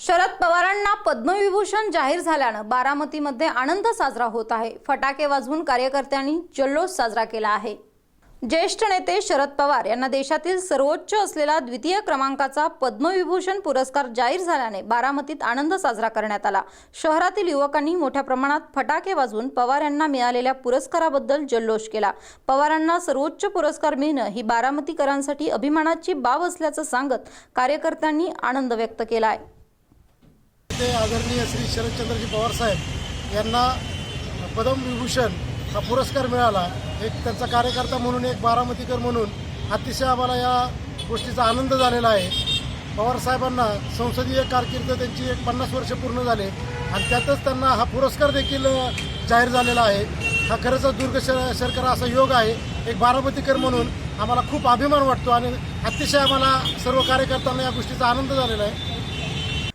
शरद पवारांना पद्मविभूषण जाहीर झाल्यानं बारामतीमध्ये आनंद साजरा होत आहे. फटाके वाजवून कार्यकर्त्यांनी जल्लोष साजरा केला आहे. ज्येष्ठ नेते शरद पवार यांना देशातील सर्वोच्च असलेला द्वितीय क्रमांकाचा पद्मविभूषण पुरस्कार जाहीर झाल्याने बारामतीत आनंद साजरा करण्यात आला. शहरातील युवकांनी मोठ्या प्रमाणात फटाके वाजवून पवार यांना मिळालेल्या पुरस्काराबद्दल जल्लोष केला. पवारांना सर्वोच्च पुरस्कार मिळणं ही बारामतीकरांसाठी अभिमानाची बाब असल्याचं सांगत कार्यकर्त्यांनी आनंद व्यक्त केला आहे ते आदरणीय श्री शरदचंद्रजी पवार साहेब यांना पद्मविभूषण हा पुरस्कार मिळाला. एक त्यांचा कार्यकर्ता म्हणून एक बारामतीकर म्हणून अतिशय आम्हाला या गोष्टीचा आनंद झालेला आहे. पवार साहेबांना संसदीय कारकीर्द त्यांची एक पन्नास वर्ष पूर्ण झाले आणि त्यातच त्यांना हा पुरस्कार देखील जाहीर झालेला आहे. हा खरंच दुर्ग शर शर्करा असा योग आहे. एक बारामतीकर म्हणून आम्हाला खूप अभिमान वाटतो आणि अतिशय आम्हाला सर्व कार्यकर्त्यांना या गोष्टीचा आनंद झालेला आहे.